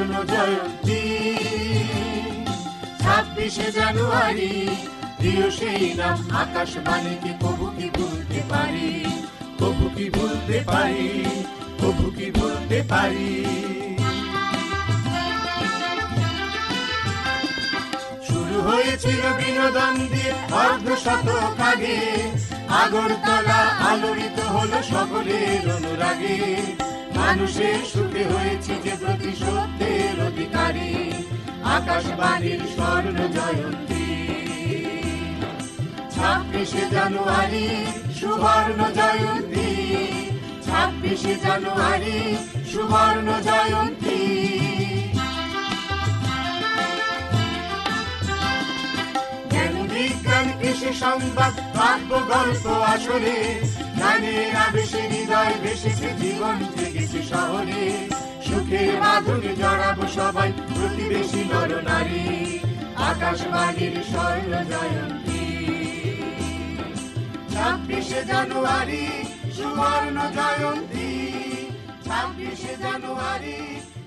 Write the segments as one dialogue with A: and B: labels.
A: স্বর্ণ জয়ন্তী। ছাব্বিশে জানুয়ারি, প্রিয় সেই নাম আকাশবাণীকে কবু কি ভুলতে পারি? কবু কি ভুলতে পারি? কবু কি ভুলতে পারি? শুরু হয়েছিল বিনোদন দিয়ে অর্ধ শতক আগে। আগরতলা আলোড়িত হলো সকলের অনুরাগে। মানুষের সুখে হয়েছে যে প্রতিশোধের অধিকারী। আকাশবাণীর স্বর্ণ জয়ন্তী। ছাব্বিশে জানুয়ারি সুবর্ণ জয়ন্তী। ছাব্বিশে জানুয়ারি সুবর্ণ জয়ন্তী। জ্ঞান বিজ্ঞান কৃষি সংবাদ কাব্য গল্প, আসরে, গানের আবেশে, হৃদয় ভেসেছে জীবন শহরে মাধুরী জড়াবো সবাই, প্রতিবেশী নর নারী আকাশবাণীর স্বর্ণ জয়ন্তী। ছাব্বিশে জানুয়ারি সুবর্ণ জয়ন্তী, ছাব্বিশে জানুয়ারি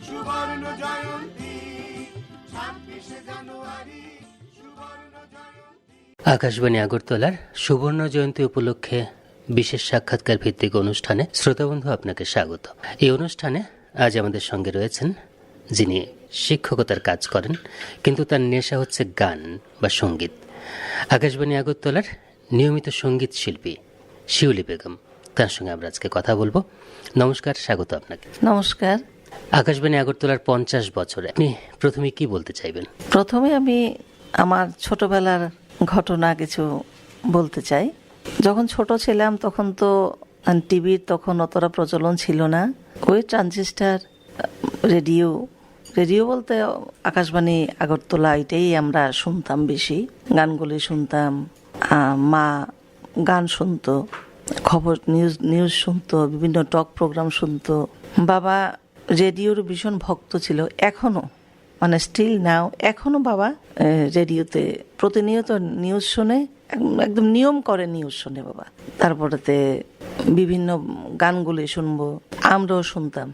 A: সুবর্ণ জয়ন্তী, ছাব্বিশে জানুয়ারি
B: আকাশবাণী আগরতলার সুবর্ণ জয়ন্তী উপলক্ষে বিশেষ সাক্ষাৎকার ভিত্তিক অনুষ্ঠানে শ্রোতাবন্ধু আপনাকে স্বাগত। এই অনুষ্ঠানে আজ আমাদের সঙ্গে রয়েছেন যিনি শিক্ষকতার কাজ করেন কিন্তু তার নেশা হচ্ছে গান বা সংগীত। আকাশবাণী আগরতলার নিয়মিত সংগীত শিল্পী শিউলি বেগম তার সঙ্গে আমরা আজকে কথা বলব। নমস্কার স্বাগত আপনাকে।
C: নমস্কার।
B: আকাশবাণী আগরতলার পঞ্চাশ বছরে আপনি প্রথমে কি বলতে চাইবেন?
C: প্রথমে আমি আমার ছোটবেলার ঘটনা কিছু বলতে চাই। যখন ছোট ছিলাম, তখন তো টিভির তখন অতটা প্রচলন ছিল না। ওই ট্রানজিস্টার রেডিও রেডিও বলতে আকাশবাণী, আগরতলা, এটাই আমরা শুনতাম বেশি। গানগুলি শুনতাম মা গান শুনতো, খবর নিউজ নিউজ শুনতো, বিভিন্ন টক প্রোগ্রাম শুনতো। বাবা রেডিওর ভীষণ ভক্ত ছিল, এখনও মানে স্টিল নাও এখনও বাবা রেডিওতে প্রতিনিয়ত নিউজ শোনে একদম নিয়ম করে নিউজ শোনে, বাবা। তারপরেতে বিভিন্ন গানগুলি শুনব, আমরাও শুনতাম।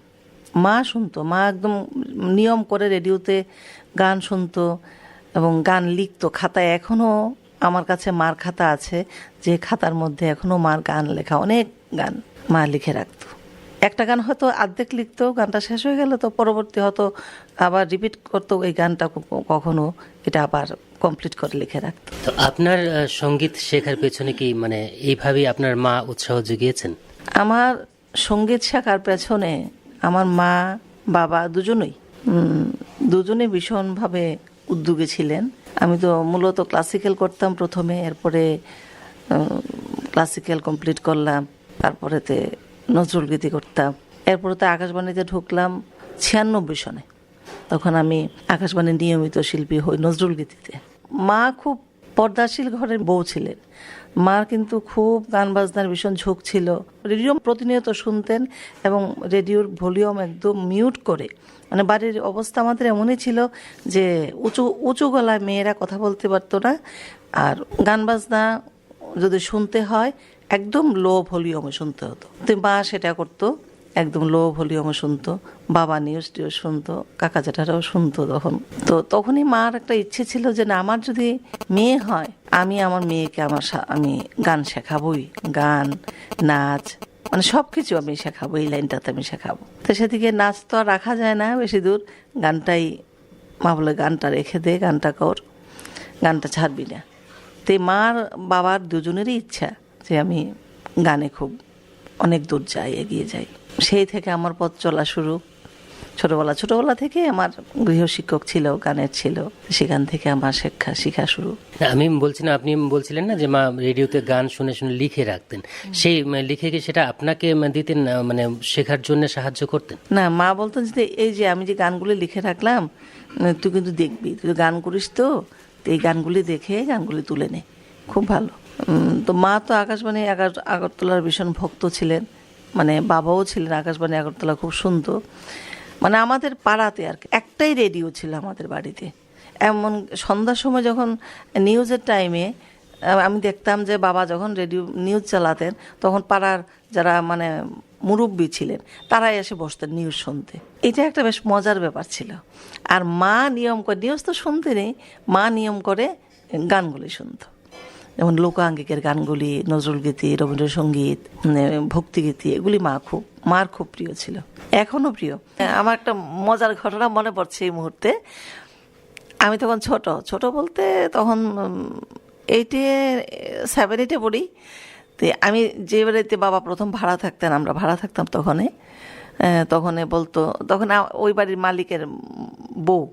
C: মা শুনতো, মা একদম নিয়ম করে রেডিওতে গান শুনতো এবং গান লিখতো। খাতায় এখনও আমার কাছে মার খাতা আছে, যে খাতার মধ্যে এখনও মার গান লেখা অনেক গান মা লিখে রাখতো। একটা গান হয়তো অর্ধেক লিখতো, গানটা শেষ হয়ে গেল তো পরবর্তী হয়তো আবার রিপিট করতো, এই গানটা কখনো। এটা আবার কমপ্লিট করে লিখে রাখতো
B: তো আপনার সংগীত শেখার পেছনে কি মানে এইভাবেই আপনার মা উৎসাহ জুগিয়েছেন?
C: আমার সংগীত শেখার পেছনে আমার মা বাবা দুজনেই দুজনে ভীষণভাবে উদ্যোগী ছিলেন। আমি তো মূলত ক্লাসিক্যাল করতাম প্রথমে এরপরে ক্লাসিক্যাল কমপ্লিট করলাম তারপরেতে নজরুল গীতি করতাম এরপরে তো আকাশবাণীতে ঢুকলাম ছিয়ানব্বই সনে। তখন আমি আকাশবাণীর নিয়মিত শিল্পী হই নজরুল গীতিতে। মা খুব পর্দাশীল ঘরের বউ ছিলেন। মার কিন্তু খুব গান বাজনার ভীষণ ঝোঁক ছিল। রেডিও প্রতিনিয়ত শুনতেন এবং রেডিওর ভলিউম একদম মিউট করে। মানে বাড়ির অবস্থা আমাদের এমনই ছিল যে উঁচু উঁচু গলায় মেয়েরা কথা বলতে পারতো না। আর গান বাজনা যদি শুনতে হয়, একদম লো ভলিউমে শুনতে হতো। তো মা সেটা করতো। একদম লো ভলিউমে শুনতো, বাবা নিউজ টিউজ শুনতো, কাকা জেঠারাও শুনতো তখন। তো তখনই মার একটা ইচ্ছে ছিল যে না, আমার যদি মেয়ে হয়, আমি আমার মেয়েকে আমার আমি গান শেখাবই, গান, নাচ মানে সব কিছু আমি শেখাবো, এই লাইনটাতে আমি শেখাবো। তো সেদিকে নাচ তো আর রাখা যায় না বেশি দূর, গানটাই, মা বলে গানটা রেখে দে, গানটা কর, গানটা ছাড়বি না। তে মার, বাবার দুজনেরই ইচ্ছা যে আমি গানে খুব অনেক দূর যাই, এগিয়ে যাই। সেই থেকে আমার পথ চলা শুরু। ছোটবেলা ছোটবেলা থেকে আমার গৃহ শিক্ষক ছিল গানের ছিল। সেখান থেকে আমার শিক্ষা শিখা শুরু।
B: আমি বলছি না আপনি বলছিলেন না যে মা রেডিওতে গান শুনে শুনে লিখে রাখতেন। সেই লিখে কি সেটা আপনাকে দিতেন মানে শেখার জন্য সাহায্য করতেন?
C: না মা বলতেন যে এই যে আমি যে গানগুলি লিখে রাখলাম তুই কিন্তু দেখবি তুই গান করিস তো তো এই গানগুলি দেখে গানগুলি তুলে নে। খুব ভালো। তো মা তো আকাশবাণী আগার- আগরতলার ভীষণ ভক্ত ছিলেন। মানে বাবাও ছিলেন আকাশবাণী আগরতলা, খুব শুনতো মানে আমাদের পাড়াতে আর একটাই রেডিও ছিল আমাদের বাড়িতে। এমন সন্ধ্যার সময় যখন নিউজের টাইমে আমি দেখতাম যে বাবা যখন রেডিও নিউজ চালাতেন, তখন পাড়ার যারা মানে মুরব্বী ছিলেন, তারাই এসে বসতেন নিউজ শুনতে। এটা একটা বেশ মজার ব্যাপার ছিল। আর মা নিয়ম করে নিউজ তো শুনতে নেই মা নিয়ম করে গানগুলি শুনতো। যেমন লোকাঙ্গিকের গানগুলি নজরুলগীতি রবীন্দ্রসঙ্গীত ভক্তিগীতি এগুলি মা খুব, মার খুব প্রিয় ছিল। এখনও প্রিয়। আমার একটা মজার ঘটনা মনে পড়ছে এই মুহূর্তে। আমি তখন ছোট ছোট বলতে তখন এইটে সেভেন এইটে পড়ি। তো আমি যে বাড়িতে বাবা প্রথম ভাড়া থাকতেন, আমরা ভাড়া থাকতাম তখনে তখনে বলতো, তখন ওই বাড়ির মালিকের বউ,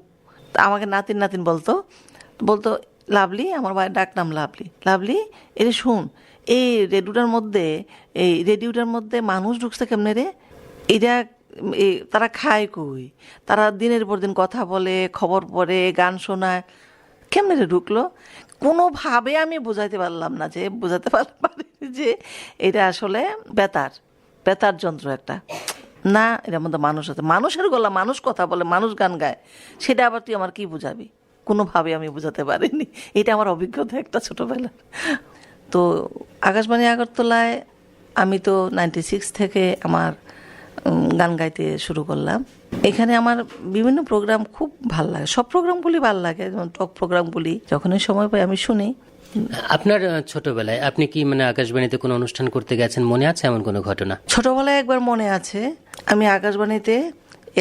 C: আমাকে নাতিন নাতিন বলতো বলতো লাভলি, আমার বাড়ির ডাক নাম লাভলি। লাভলি এটা শুন, এই রেডিওটার মধ্যে, এই রেডিওটার মধ্যে মানুষ ঢুকছে কেমনে রে? এটা তারা খায় কই? তারা দিনের পর দিন কথা বলে, খবর পড়ে, গান শোনায়। কেমনে রে ঢুকলো? কোনোভাবে আমি বোঝাইতে পারলাম না যে বোঝাতে পার- পারিনি যে এটা আসলে বেতার বেতার যন্ত্র একটা। না এটার মধ্যে মানুষ আছে। মানুষের গলা মানুষ কথা বলে, মানুষ গান গায়। সেটা আবার তুই আমার কি বুঝাবি? কোনোভাবে আমি বোঝাতে পারিনি। এটা আমার অভিজ্ঞতা একটা ছোটোবেলা তো আকাশবাণী আগরতলায় আমি তো নাইনটি সিক্স থেকে আমার গান গাইতে শুরু করলাম। এখানে আমার বিভিন্ন প্রোগ্রাম খুব ভালো লাগে। সব প্রোগ্রামগুলি ভালো লাগে যেমন টক প্রোগ্রামগুলি যখনই সময় পাই আমি শুনি।
B: আপনার ছোটবেলায় আপনি কি মানে আকাশবাণীতে কোনো অনুষ্ঠান করতে গেছেন? মনে আছে এমন কোনো ঘটনা?
C: ছোটবেলায় একবার মনে আছে। আমি আকাশবাণীতে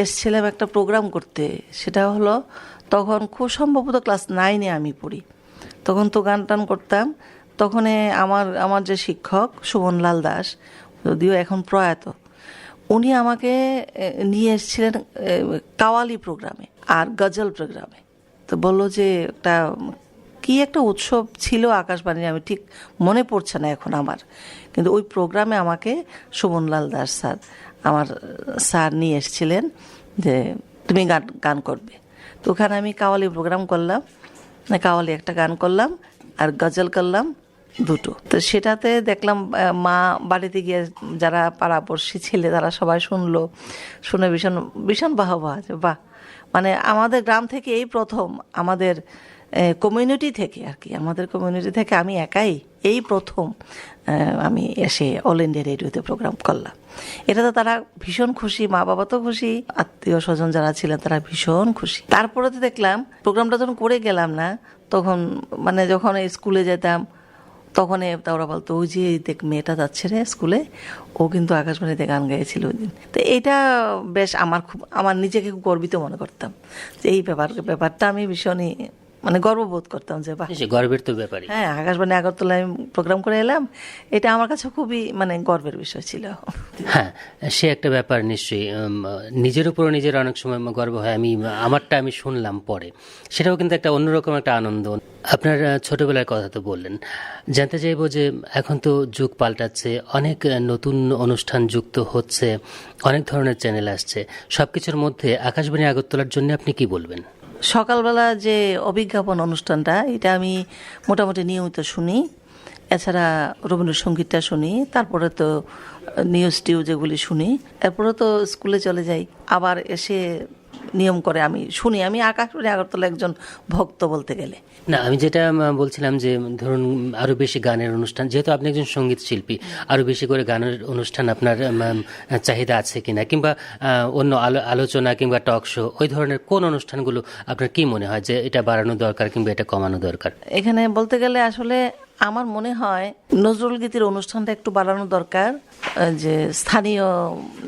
C: এসছিলাম একটা প্রোগ্রাম করতে। সেটা হলো তখন খুব সম্ভবত ক্লাস নাইনে আমি পড়ি। তখন তো গান টান করতাম। তখন আমার আমার যে শিক্ষক সুমনলাল দাস, যদিও এখন প্রয়াত, উনি আমাকে নিয়ে এসেছিলেন কাওয়ালি প্রোগ্রামে, আর গজল প্রোগ্রামে। তো বলল যে একটা কি একটা উৎসব ছিল আকাশবাণীর আমি ঠিক মনে পড়ছে না এখন আমার। কিন্তু ওই প্রোগ্রামে আমাকে সুমনলাল দাস স্যার, আমার স্যার নিয়ে এসেছিলেন যে, তুমি গান গান করবে। তো ওখানে আমি কাওয়ালি প্রোগ্রাম করলাম। না কাওয়ালি একটা গান করলাম আর গজল করলাম দুটো। তো সেটাতে দেখলাম মা বাড়িতে গিয়ে যারা পাড়াপড়শি ছেলে তারা সবাই শুনলো। শুনে ভীষণ ভীষণ বাহবা বাহ! মানে আমাদের গ্রাম থেকে এই প্রথম আমাদের কমিউনিটি থেকে আর কি, আমাদের কমিউনিটি থেকে আমি একাই এই প্রথম আমি এসে অল ইন্ডিয়া রেডিওতে প্রোগ্রাম করলাম। এটাতে তারা ভীষণ খুশি মা বাবা তো খুশি, আত্মীয় স্বজন যারা ছিলেন তারা ভীষণ খুশি। তারপরে তো দেখলাম প্রোগ্রামটা যখন করে গেলাম না, তখন মানে যখন স্কুলে যেতাম, তখন ওরা বলতো, ওই যে দেখ মেয়েটা যাচ্ছে রে স্কুলে ও কিন্তু আকাশবাণীতে গান গাইছিল ওই দিন। তো এইটা বেশ আমার খুব, আমার নিজেকে খুব গর্বিত মনে করতাম। যে এই ব্যাপার, ব্যাপারটা আমি ভীষণই মানে গর্ববোধ করতাম যে
B: সে গর্বের তো ব্যাপারই।
C: হ্যাঁ আকাশবাণী আগরতলায় প্রোগ্রাম করে এলাম। এটা আমার কাছে খুবই মানে গর্বের বিষয় ছিল।
B: হ্যাঁ সে একটা ব্যাপার নিশ্চয়ই নিজের উপরও নিজের অনেক সময় গর্ব হয়। আমি আমারটা আমি শুনলাম পরে। সেটাও কিন্তু একটা অন্যরকম একটা আনন্দ। আপনার ছোটবেলার কথা তো বললেন। জানতে চাইব যে এখন তো যুগ পাল্টাচ্ছে অনেক নতুন অনুষ্ঠান যুক্ত হচ্ছে অনেক ধরনের চ্যানেল আসছে। সবকিছুর মধ্যে আকাশবাণী আগরতলার জন্য আপনি কি বলবেন?
C: সকালবেলা যে অভিজ্ঞাপন অনুষ্ঠানটা, এটা আমি মোটামুটি নিয়মিত শুনি। এছাড়া রবীন্দ্রসঙ্গীতটা শুনি, তারপরে তো নিউজ টিউজ এগুলি শুনি। এরপরে তো স্কুলে চলে যাই। আবার এসে নিয়ম করে আমি শুনি। আমি আকাশবাণী আগরতলা একজন ভক্ত বলতে গেলে।
B: না আমি যেটা বলছিলাম যে ধরুন উম, আরও বেশি গানের অনুষ্ঠান যেহেতু আপনি একজন সংগীত শিল্পী আরও বেশি করে গানের অনুষ্ঠান আপনার চাহিদা আছে কিনা কিংবা অন্য আলো- আলোচনা কিংবা টক শো ওই ধরনের কোন অনুষ্ঠানগুলো আপনার কি মনে হয় যে এটা বাড়ানো দরকার কিংবা এটা কমানো দরকার?
C: এখানে বলতে গেলে আসলে আমার মনে হয় নজরুল গীতির অনুষ্ঠানটা একটু বাড়ানো দরকার যে স্থানীয়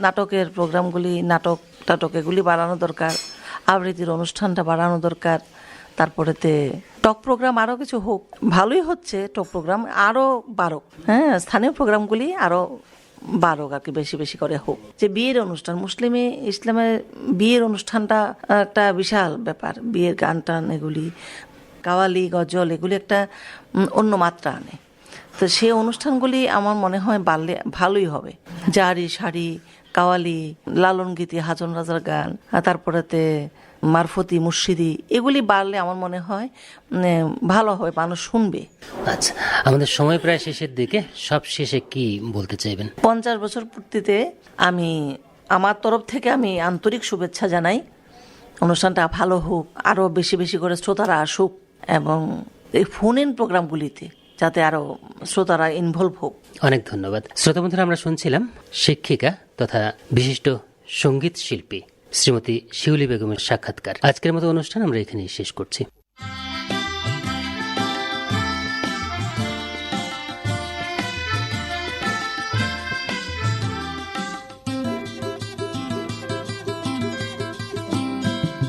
C: নাটকের প্রোগ্রামগুলি, নাটক, টাটক এগুলি বাড়ানো দরকার, আবৃত্তির অনুষ্ঠানটা বাড়ানো দরকার, তারপরেতে টক প্রোগ্রাম আরও কিছু হোক, ভালোই হচ্ছে টক প্রোগ্রাম আরও বাড়ুক হ্যাঁ স্থানীয় প্রোগ্রামগুলি আরও বারোক আর কি, বেশি বেশি করে হোক। যে বিয়ের অনুষ্ঠান, মুসলিমে ইসলামের বিয়ের অনুষ্ঠানটা একটা বিশাল ব্যাপার, বিয়ের গান টান এগুলি কাওয়ালি গজল এগুলি একটা অন্য মাত্রা আনে। তো সেই অনুষ্ঠানগুলি আমার মনে হয় বাড়লে ভালোই হবে। জারি শাড়ি কাওয়ালি লালন গীতি হাজন রাজার গান তারপরেতে মারফতি মুর্শিদি এগুলি বাড়লে আমার মনে হয় ভালো হবে মানুষ শুনবে।
B: আচ্ছা আমাদের সময় প্রায় শেষের দিকে। সব শেষে কি বলতে চাইবেন?
C: পঞ্চাশ বছর পূর্তিতে আমি আমার তরফ থেকে আমি আন্তরিক শুভেচ্ছা জানাই। অনুষ্ঠানটা ভালো হোক আরও বেশি বেশি করে শ্রোতারা আসুক। এবং এই ফোন ইন প্রোগ্রামগুলিতে যাতে আরও শ্রোতারা ইনভলভ হোক।
B: অনেক ধন্যবাদ। শ্রোতা বন্ধুরা, আমরা শুনছিলাম শিক্ষিকা তথা বিশিষ্ট সংগীত শিল্পী শ্রীমতী শিউলি বেগমের সাক্ষাৎকার। আজকের মতো অনুষ্ঠান আমরা এখানেই শেষ করছি।